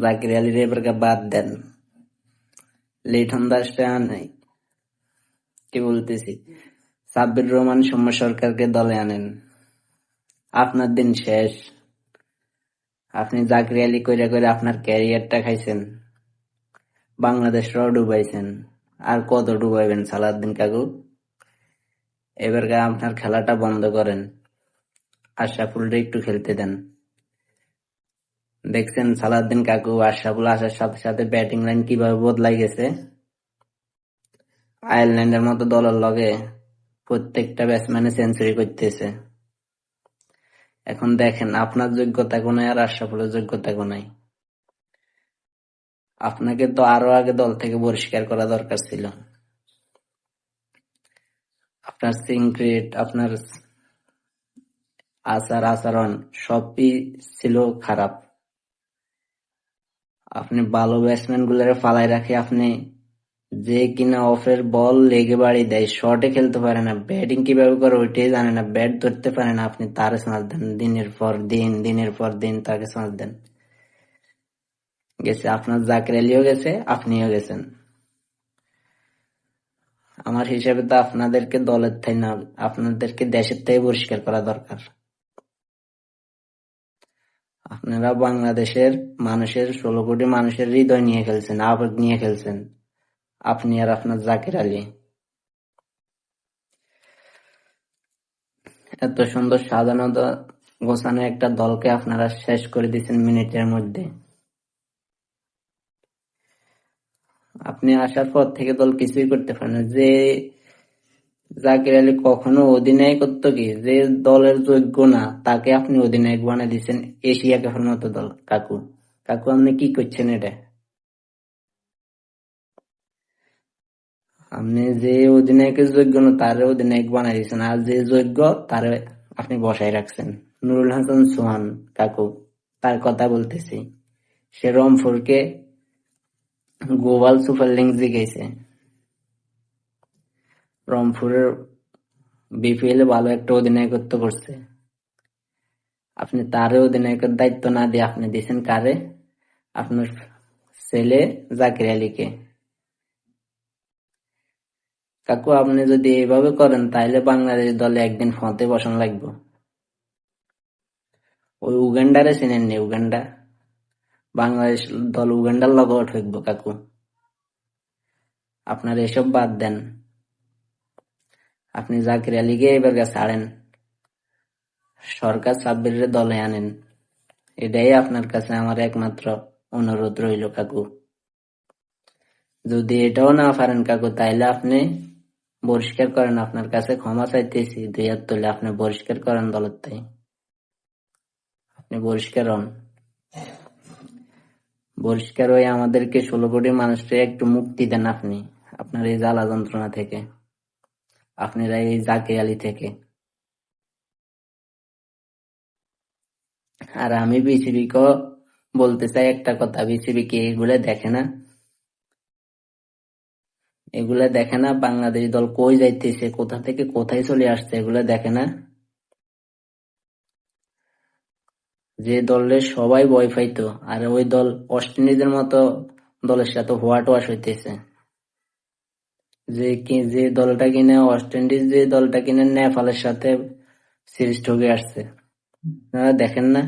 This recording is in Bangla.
জাকির আলীর এবারকে বাদ দেন লিটন দাসটা নাই। কি বলতেছি? সাব্বির রহমান সৌম্য সরকারকে দলে আনেন। আপনার দিন শেষ। আপনি জাকির আলী কইরা করে আপনার ক্যারিয়ারটা খাইছেন। বাংলাদেশরাও ডুবাইছেন। আর কত ডুবাইবেন সালাদ্দিন কাকু? এবার আপনার খেলাটা বন্ধ করেন। আশরাফুলটা একটু খেলতে দেন। দেখছেন সালাউদ্দিন কাকু আশরাফুল আসার সাথে সাথে ব্যাটিং লাইন কীভাবে বদলাই গেছে? আয়ারল্যান্ডের মতো দলের লগে প্রত্যেকটা ব্যাটসম্যানে সেঞ্চুরি করতেছে। এখন দেখেন, আপনার যোগ্যতা কোনায় আর আশরাফুলের যোগ্যতা কোনায়? আপনাকে তো আরও আগে দল থেকে বহিষ্কার করা দরকার ছিল। আপনার সিনক্রেট আপনার আচার আচরণ সবই ছিল খারাপ। আপনি ভালো ব্যাটসম্যান গুলারে ফালাই রাখে, আপনি যে কিনা অফের বল লেগে বাড়ি দেয় শর্টে খেলতে পারে না ব্যাটিং কীভাবে করে ওইটাই জানে না ব্যাট ধরতে পারে না, আপনি তারে সাঁচ দেন, দিনের পর দিন, দিনের পর দিন তাকে সাঁচ দেন। গেছে, আপনার জাকির আলীও গেছে, আপনিও গেছেন। আমার হিসাবে তো আপনাদেরকে দলের থেকে না, আপনাদেরকে দেশের থেকে পরিষ্কার করা দরকার। আপনারা বাংলাদেশের মানুষের, ষোলো কোটি মানুষের হৃদয় নিয়ে খেলছেন, আবেগ নিয়ে খেলছেন। আপনি আর আপনার জাকির আলী। এত সুন্দর দ- গোছানো একটা দলকে আপনারা শেষ করে দিচ্ছেন মিনিটের মধ্যে। আপনি আসার পর থেকে দল কিছুই করতে পারেন। যে জাকির আলী কখনো অধিনায়ক করতো কি? যে দলের যোগ্য না, তাকে আপনি অধিনায়ক বানিয়ে দিচ্ছেন এশিয়া কাপের মতো দল। কাকু কাকু, আপনি কি করছেন এটা? আপনি যে অধিনায়কের যোগ্য না তারে অধিনায়ক বানিয়ে দিচ্ছেন আর যে যোগ্য তারে আপনি বসায় রাখছেন। নুরুল হাসান সোহান, কাকু, তার কথা বলতেছি। সে রংপুরকে গোবাল সুপার লিগ জিগেছে রংপুরের বিপিএল এ ভালো একটা অধিনায়কত্ব করছে। আপনি তারে অধিনায়কের দায়িত্ব না দিয়ে আপনি দিয়েছেন কারে? আপনার ছেলে জাকির আলীকে। কাকু, আপনি যদি এইভাবে করেন তাহলে বাংলাদেশ দলে একদিন ফতে বসানো লাগবে। ওই উগান্ডারে চিনেননি উগান্ডা? বাংলাদেশ দল উগান্ডার লগে ঠকবো কাকু। আপনার এসব বাদ দেন। আপনি জাকির আলীকে এবার ছাড়েন সরকার সাব্বিরের দলে আনেন। এটাই আপনার কাছে আমার একমাত্র অনুরোধ রইল কাকু। যদি এটাও না পারেন কাকু, তাইলে আপনি বহিষ্কার করেন। আপনার কাছে ক্ষমা চাইতেছি দুই হাত তুলে আপনি বহিষ্কার করেন দলের তাই। আপনি বহিষ্কার হন। বহিষ্কার হয়ে আমাদেরকে ষোলো কোটি মানুষকে একটু মুক্তি দেন আপনি, আপনার এই জ্বালা যন্ত্রণা থেকে। আপনারা এই জাকে আলী থেকে। আর আমি বিসিবি কে বলতে চাই একটা কথা, বিসিবি কি এগুলা দেখে না? এগুলা দেখে না? বাংলাদেশ দল কই যাইতেছে? কোথা থেকে কোথায় চলে আসছে? এগুলা দেখে না? যে দলের সবাই ভয় পাইতো, আর ওই দল ইন্ডিজের মতো দলের সাথে হোয়াট ওয়াশ হইতেছে। যে যে দলটা কিনে ওয়েস্ট ইন্ডিজ যে দলটা কিনে নেপালের সাথে সিরিজ ঠকে আসছে। দেখেন না?